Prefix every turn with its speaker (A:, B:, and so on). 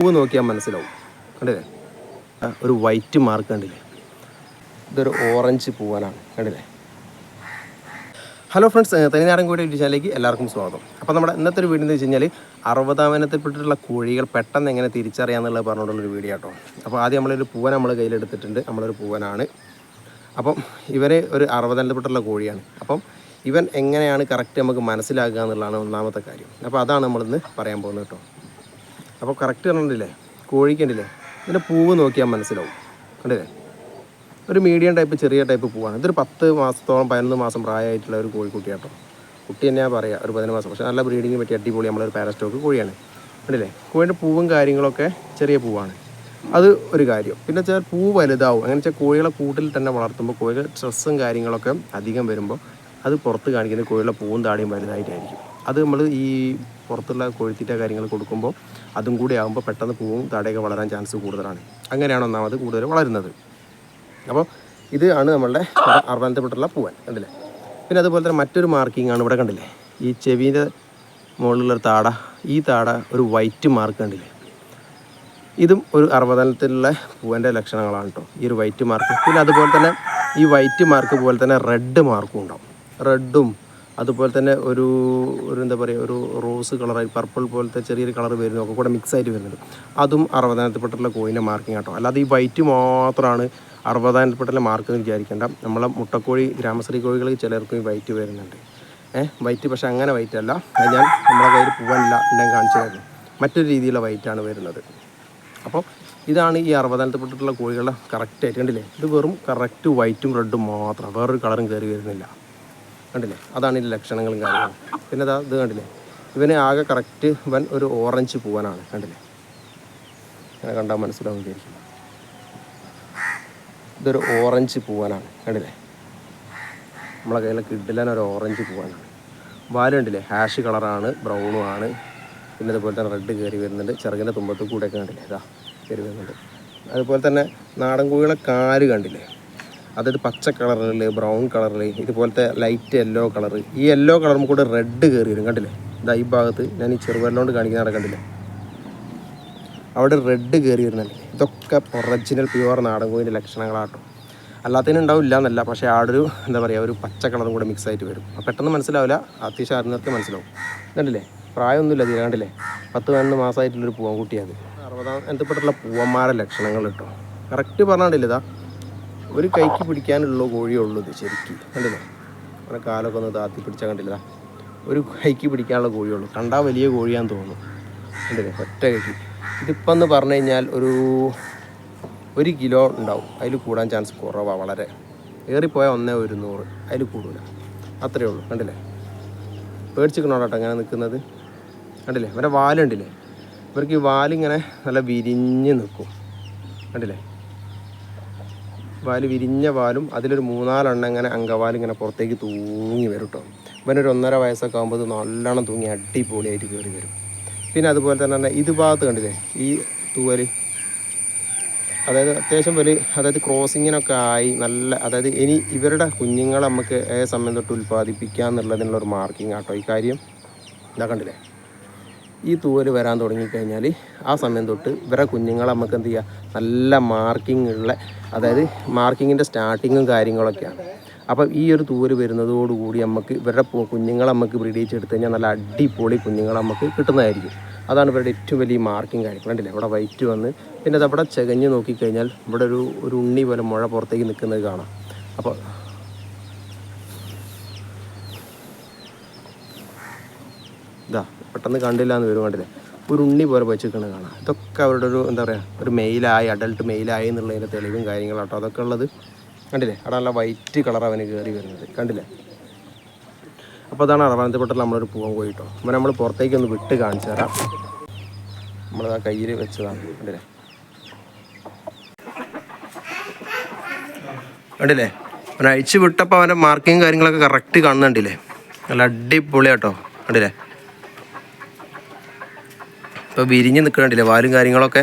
A: പൂവ് നോക്കിയാൽ മനസ്സിലാവും. കണ്ടില്ലേ? ഒരു വൈറ്റ് മാർക്ക് കണ്ടില്ലേ? ഇതൊരു ഓറഞ്ച് പൂവാനാണ്. കണ്ടില്ലേ? ഹലോ ഫ്രണ്ട്സ് തനിനാടൻ കോഴി ചാനലിലേക്ക് എല്ലാവർക്കും സ്വാഗതം. അപ്പോൾ നമ്മുടെ ഇന്നത്തെ ഒരു വീഡിയോ എന്ന് വെച്ച് കഴിഞ്ഞാൽ അറുപതാമനത്തിൽപ്പെട്ടിട്ടുള്ള കോഴികൾ പെട്ടെന്ന് എങ്ങനെ തിരിച്ചറിയാമെന്നുള്ളത് പറഞ്ഞുകൊണ്ടുള്ളൊരു വീഡിയോ കേട്ടോ അപ്പോൾ ആദ്യം നമ്മളൊരു പൂവൻ നമ്മൾ കയ്യിലെടുത്തിട്ടുണ്ട്. നമ്മളൊരു പൂവനാണ്. അപ്പം ഇവരെ ഒരു അറുപതിനത്തിൽപ്പെട്ടുള്ള കോഴിയാണ്. അപ്പം ഇവൻ എങ്ങനെയാണ് കറക്റ്റ് നമുക്ക് മനസ്സിലാക്കുക എന്നുള്ളതാണ് ഒന്നാമത്തെ കാര്യം. അപ്പോൾ അതാണ് നമ്മളിന്ന് പറയാൻ പോകുന്നത് കേട്ടോ. അപ്പോൾ കറക്റ്റ് കണ്ടില്ലേ? കോഴിക്കണ്ടില്ലേ ഇതിന്റെ പൂവ് നോക്കിയാൽ മനസ്സിലാവും. കണ്ടില്ലേ? ഒരു മീഡിയം ടൈപ്പ് ചെറിയ ടൈപ്പ് പൂവാണ്. ഇതൊരു പത്ത് മാസത്തോളം പതിനൊന്ന് മാസം പ്രായമായിട്ടുള്ള ഒരു കോഴിക്കുട്ടിയാട്ടോ. കുട്ടി തന്നെയാണ് പറയുക ഒരു പതിനൊന്ന് മാസം. പക്ഷേ നല്ല ബ്രീഡിങ് പറ്റി അടിപൊളി നമ്മളൊരു പാരസ്റ്റോക്ക് കോഴിയാണ്. കണ്ടില്ലേ? കോഴിന്റെ പൂവും കാര്യങ്ങളൊക്കെ ചെറിയ പൂവാണ്. അത് ഒരു കാര്യം. പിന്നെ വെച്ചാൽ പൂ വലുതാവും. അങ്ങനെ വെച്ചാൽ കോഴികളെ കൂട്ടിൽ തന്നെ വളർത്തുമ്പോൾ കോഴികൾ സ്ട്രെസ്സും കാര്യങ്ങളൊക്കെ അധികം വരുമ്പോൾ അത് പുറത്ത് കാണിക്കുന്ന കോഴികളെ പൂവും താടിയും വലുതായിട്ടായിരിക്കും. അത് നമ്മൾ ഈ പുറത്തുള്ള കോഴിത്തീറ്റ കാര്യങ്ങൾ കൊടുക്കുമ്പോൾ അതും കൂടി ആകുമ്പോൾ പെട്ടെന്ന് പൂവും തടയൊക്കെ വളരാൻ ചാൻസ് കൂടുതലാണ്. അങ്ങനെയാണ് ഒന്നാമത് കൂടുതൽ വളരുന്നത്. അപ്പോൾ ഇത് ആണ് നമ്മളുടെ അറുപത്തിപ്പെട്ടുള്ള പൂവൻ കണ്ടില്ലേ? പിന്നെ അതുപോലെ തന്നെ മറ്റൊരു മാർക്കിംഗ് ആണ് ഇവിടെ കണ്ടില്ലേ? ഈ ചെവിന്റെ മുകളിലുള്ളൊരു താട ഈ താട ഒരു വൈറ്റ് മാർക്ക് കണ്ടില്ലേ? ഇതും ഒരു അറുപതനത്തിലുള്ള പൂവന്റെ ലക്ഷണങ്ങളാണ് കേട്ടോ ഈ ഒരു വൈറ്റ് മാർക്ക് പിന്നെ അതുപോലെ തന്നെ ഈ വൈറ്റ് മാർക്ക് പോലെ തന്നെ റെഡ് മാർക്കും ഉണ്ടാവും. റെഡും അതുപോലെ തന്നെ ഒരു ഒരു എന്താ പറയുക ഒരു റോസ് കളറായി പർപ്പിൾ പോലത്തെ ചെറിയൊരു കളർ വരുന്നു ഒക്കെ കൂടെ മിക്സ് ആയിട്ട് വരുന്നുണ്ട്. അതും അറുപതിനകത്തിപ്പെട്ടുള്ള കോയിന്റെ മാർക്കിംഗ് കേട്ടോ അല്ലാതെ ഈ വൈറ്റ് മാത്രമാണ് അറുപതിനകത്തിപ്പെട്ടുള്ള മാർക്ക് എന്ന് വിചാരിക്കേണ്ട. നമ്മളെ മുട്ടക്കോഴി ഗ്രാമശ്രീ കോഴികൾ ചിലർക്കും വൈറ്റ് വരുന്നുണ്ട്. ഏഹ് വൈറ്റ് പക്ഷെ അങ്ങനെ വൈറ്റ് അല്ല. ഞാൻ നമ്മുടെ കയ്യിൽ പൂവല്ല ഉണ്ടെങ്കിൽ കാണിച്ചു തരുന്നു മറ്റൊരു രീതിയിലുള്ള വൈറ്റാണ് വരുന്നത്. അപ്പോൾ ഇതാണ് ഈ അറുപതിനകത്തിപ്പെട്ടിട്ടുള്ള കോഴികളുടെ കറക്റ്റ് ആയിട്ട്. കണ്ടില്ലേ? ഇത് വെറും കറക്റ്റ് വൈറ്റും റെഡും മാത്രം. വേറൊരു കളറും കയറി വരുന്നില്ല. കണ്ടില്ലേ? അതാണ് ഇതിന്റെ ലക്ഷണങ്ങളും കാര്യങ്ങളും. പിന്നെ ഇതാ ഇത് കണ്ടില്ലേ? ഇവന് ആകെ കറക്റ്റ് ഇവൻ ഒരു ഓറഞ്ച് പൂവനാണ്. കണ്ടില്ലേ? അങ്ങനെ കണ്ടാൽ മനസ്സിലാവും വിചാരിക്കും. ഇതൊരു ഓറഞ്ച് പൂവനാണ്. കണ്ടില്ലേ? നമ്മളെ കയ്യിലൊക്കെ ഇഡിലാൻ ഒരു ഓറഞ്ച് പൂവാനാണ്. വാൽ കണ്ടില്ലേ? ഹാഷ് കളറാണ് ബ്രൗണും ആണ്. പിന്നെ അതുപോലെ തന്നെ റെഡ് കയറി വരുന്നുണ്ട്. ചെറുകിന്റെ തുമ്പത്ത് കൂടെയൊക്കെ കണ്ടില്ലേ? ഇതാ കയറി വരുന്നുണ്ട്. അതുപോലെ തന്നെ നാടൻ കോഴികളെ കാൽ കണ്ടില്ലേ? അതായത് പച്ച കളറിൽ ബ്രൗൺ കളറിൽ ഇതുപോലത്തെ ലൈറ്റ് യെല്ലോ കളർ ഈ യെല്ലോ കളറും കൂടെ റെഡ് കയറി വരും കണ്ടില്ലേ? ഇതാ ഈ ഭാഗത്ത് ഞാൻ ഈ ചെറുവല്ലോണ്ട് കാണിക്കുന്ന അവിടെ കണ്ടില്ലേ? അവിടെ റെഡ് കയറി വരുന്നുണ്ട്. ഇതൊക്കെ ഒറിജിനൽ പ്യുവർ നാടൻ കോഴിന്റെ ലക്ഷണങ്ങളാട്ടോ. അല്ലാത്തതിന് ഉണ്ടാവില്ല എന്നല്ല പക്ഷേ ആടൊരു ഒരു എന്താ പറയുക ഒരു പച്ച കളറും കൂടെ മിക്സ് ആയിട്ട് വരും. പെട്ടെന്ന് മനസ്സിലാവില്ല അത്യാവശ്യം അറിഞ്ഞവർക്ക് മനസ്സിലാവും. കണ്ടില്ലേ? പ്രായമൊന്നുമില്ല തീരെ കണ്ടില്ലേ? പത്ത് പതിനൊന്ന് മാസമായിട്ടുള്ളൊരു പൂവൻ അത് അറുപതാം എന്തപ്പെട്ടുള്ള പൂവന്മാരുടെ ലക്ഷണങ്ങൾ കിട്ടും. കറക്റ്റ് പറഞ്ഞിട്ടില്ല ഇതാ. ഒരു കൈക്ക് പിടിക്കാനുള്ള കോഴിയേ ഉള്ളൂ ഇത് ശരിക്കും. കണ്ടില്ലേ? അങ്ങനെ കാലൊക്കെ ഒന്ന് താത്തി പിടിച്ചാൽ കണ്ടില്ല. ഒരു കൈക്ക് പിടിക്കാനുള്ള കോഴിയേ ഉള്ളൂ കണ്ടാൽ വലിയ കോഴിയാന്ന് തോന്നുന്നു. കണ്ടില്ലേ? ഒറ്റ കൈക്ക്. ഇതിപ്പം എന്ന് പറഞ്ഞു കഴിഞ്ഞാൽ ഒരു ഒരു കിലോ ഉണ്ടാവും. അതിൽ കൂടാൻ ചാൻസ് കുറവാണ് വളരെ. ഏറിപ്പോയാൽ ഒന്നേ ഒരുന്നൂറ് അതിൽ കൂടില്ല അത്രയേ ഉള്ളൂ. കണ്ടില്ലേ? പേടിച്ചിക്കണോട്ടോ അങ്ങനെ നിൽക്കുന്നത് കണ്ടില്ലേ? ഇവരെ വാലുണ്ടില്ലേ? ഇവർക്ക് ഈ വാലിങ്ങനെ നല്ല വിരിഞ്ഞ് നിൽക്കും. കണ്ടില്ലേ? വാൽ വിരിഞ്ഞ വാലും അതിലൊരു മൂന്നാലെണ്ണം ഇങ്ങനെ അങ്കവാൽ ഇങ്ങനെ പുറത്തേക്ക് തൂങ്ങി വരും കേട്ടോ ഇവനൊരു ഒന്നര വയസ്സൊക്കെ ആകുമ്പോൾ നല്ലോണം തൂങ്ങി അടിപൊളിയായിട്ട് കയറി വരും. പിന്നെ അതുപോലെ തന്നെ പറഞ്ഞാൽ ഇത് ഭാഗത്ത് കണ്ടില്ലേ? ഈ തൂവൽ അതായത് അത്യാവശ്യം വലിയ അതായത് ക്രോസിങ്ങിനൊക്കെ ആയി നല്ല അതായത് ഇനി ഇവരുടെ കുഞ്ഞുങ്ങളെ നമുക്ക് ഏത് സമയം തൊട്ട് ഉൽപ്പാദിപ്പിക്കുക എന്നുള്ളതിനുള്ള ഒരു മാർക്കിംഗ് ആട്ടോ ഈ കാര്യം. ഇതാ കണ്ടില്ലേ? ഈ തൂവൽ വരാൻ തുടങ്ങിക്കഴിഞ്ഞാൽ ആ സമയം തൊട്ട് ഇവരെ കുഞ്ഞുങ്ങളെ നമുക്ക് എന്ത് ചെയ്യുക നല്ല മാർക്കിംഗ് ഉള്ള അതായത് മാർക്കിങ്ങിന്റെ സ്റ്റാർട്ടിങ്ങും കാര്യങ്ങളൊക്കെയാണ്. അപ്പം ഈ ഒരു തൂവൽ വരുന്നതോടുകൂടി നമുക്ക് ഇവരുടെ കുഞ്ഞുങ്ങളെ നമുക്ക് ബ്രീഡ് എടുത്തു കഴിഞ്ഞാൽ നല്ല അടിപൊളി കുഞ്ഞുങ്ങളെ നമുക്ക് കിട്ടുന്നതായിരിക്കും. അതാണ് ഇവരുടെ ഏറ്റവും വലിയ മാർക്കിംഗ് കാര്യം കണ്ടില്ലേ? ഇവിടെ വൈറ്റ് വന്ന് പിന്നെ അത് അവിടെ ചകഞ്ഞ് നോക്കിക്കഴിഞ്ഞാൽ ഇവിടെ ഒരു ഒരു ഉണ്ണി പോലെ മുഴ പുറത്തേക്ക് നിൽക്കുന്നത് കാണാം. അപ്പോൾ ഇതാ പെട്ടെന്ന് കണ്ടില്ല എന്ന് വരും കണ്ടില്ലേ? ഒരു ഉണ്ണി പോലെ വെച്ചിരിക്കുന്നത് കാണാം ഇതൊക്കെ അവരുടെ ഒരു എന്താ പറയുക ഒരു മെയിലായി അഡൾട്ട് മെയിലായി എന്നുള്ളതിന്റെ തെളിവും കാര്യങ്ങളാട്ടോ അതൊക്കെ ഉള്ളത് കണ്ടില്ലേ? അവിടെ നല്ല വൈറ്റ് കളർ അവന് കയറി വരുന്നത്. കണ്ടില്ലേ? അപ്പോൾ അതാണ് അറവാനത്തിൽപ്പെട്ടുള്ള നമ്മളൊരു പൂവൻ പോയിട്ടോ അപ്പോൾ നമ്മൾ പുറത്തേക്ക് ഒന്ന് വിട്ട് കാണിച്ചു തരാം. നമ്മളത് ആ കയ്യിൽ വെച്ചതാണ്. കണ്ടില്ലേ? കണ്ടില്ലേ? അവൻ അഴിച്ചു വിട്ടപ്പോൾ അവന്റെ മാർക്കിങ് കാര്യങ്ങളൊക്കെ കറക്റ്റ് കാണുന്നുണ്ടില്ലേ? നല്ല അടിപൊളിയാട്ടോ. കണ്ടില്ലേ? ഇപ്പോൾ വിരിഞ്ഞ് നിൽക്കണ്ടില്ലേ വാലും കാര്യങ്ങളൊക്കെ?